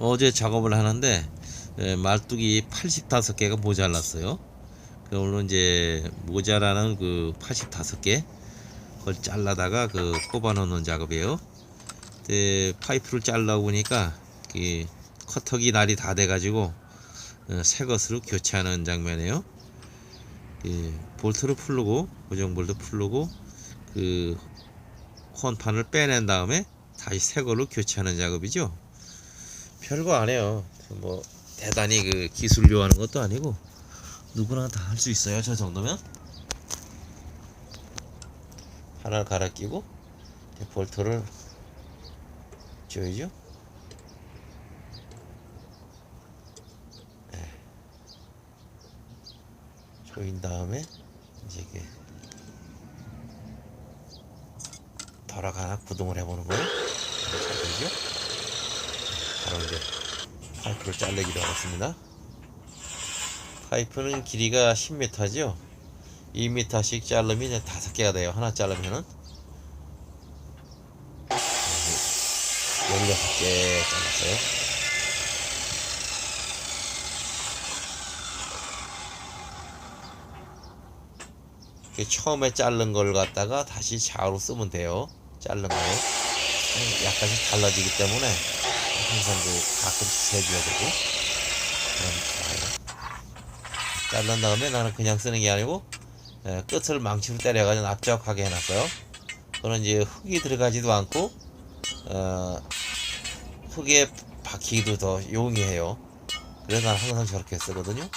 어제 작업을 하는데 에, 말뚝이 85개가 모자랐어요. 그 오늘 이제 모자라는 그 85개 그걸 잘라다가 그 꼽아 놓는 작업이에요. 근데 파이프를 잘라 보니까 그 커터기 날이 다 돼가지고 어, 새 것으로 교체하는 장면이에요. 그 볼트를 풀고 고정 볼트 풀고 그 혼판을 빼낸 다음에 다시 새 걸로 교체하는 작업이죠. 별거 안 해요. 뭐 대단히 그 기술 요하는 것도 아니고 누구나 다 할 수 있어요. 저 정도면 하나를 갈아 끼고 볼트를 조이죠. 네. 조인 다음에 이제 이게 돌아가나 구동을 해보는 거예요. 잘 되죠? 바로 이제 파이프를 잘라기로 하겠습니다. 파이프는 길이가 10m죠. 2m씩 자르면 이제 5개가 돼요. 하나 자르면은 16개 잘랐어요. 처음에 자른 걸 갖다가 다시 좌우로 쓰면 돼요. 자른 거요. 약간씩 달라지기 때문에 그 가끔씩 세줘야 되고 그럼 좋아요. 자른 다음에 나는 그냥 쓰는 게 아니고 에, 끝을 망치로 때려가지고 납작하게 해놨어요. 그는 이제 흙이 들어가지도 않고 어, 흙에 박히기도 더 용이해요. 그래서 나는 항상 저렇게 쓰거든요.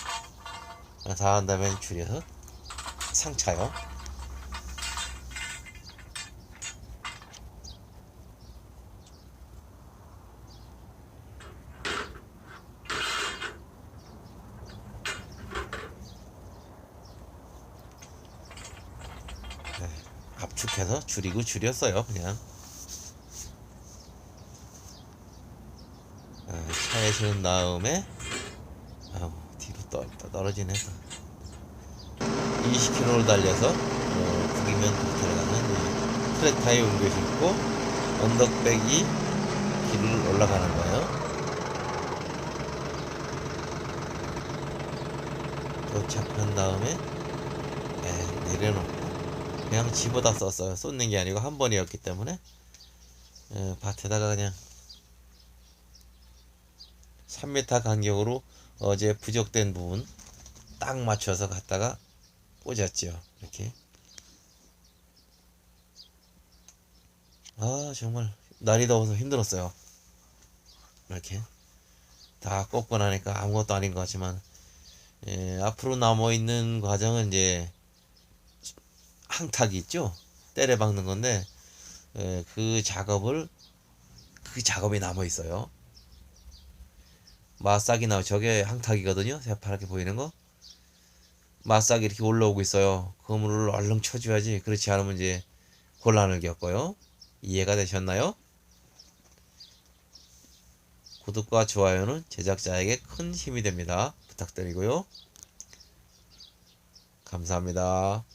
다 한 다음에 줄여서 상차요. 네, 압축해서 줄이고 줄였어요 그냥. 아, 차에 실은 다음에 아우 뒤로 떠, 떠, 떨어지네 20km를 달려서 어, 북이면 들어가는 트랙타에 옮겨 싣고 언덕백이 길을 올라가는 거예요. 도착한 다음에 에, 내려놓고 그냥 집어다 썼어요. 쏟는 게 아니고 한 번이었기 때문에 에, 밭에다가 그냥 3m 간격으로 어제 부족된 부분 딱 맞춰서 갖다가 꽂았죠. 이렇게. 아 정말 날이 더워서 힘들었어요. 이렇게 다 꽂고 나니까 아무것도 아닌 것 같지만 예, 앞으로 남아 있는 과정은 이제 항탁이 있죠. 때려 박는 건데 에, 그 작업을 그 작업이 남아 있어요. 마싹이 나와 저게 항탁이거든요. 새파랗게 보이는 거. 마싹이 이렇게 올라오고 있어요. 그물을 얼른 쳐줘야지. 그렇지 않으면 이제 곤란을 겪어요. 이해가 되셨나요? 구독과 좋아요는 제작자에게 큰 힘이 됩니다. 부탁드리고요. 감사합니다.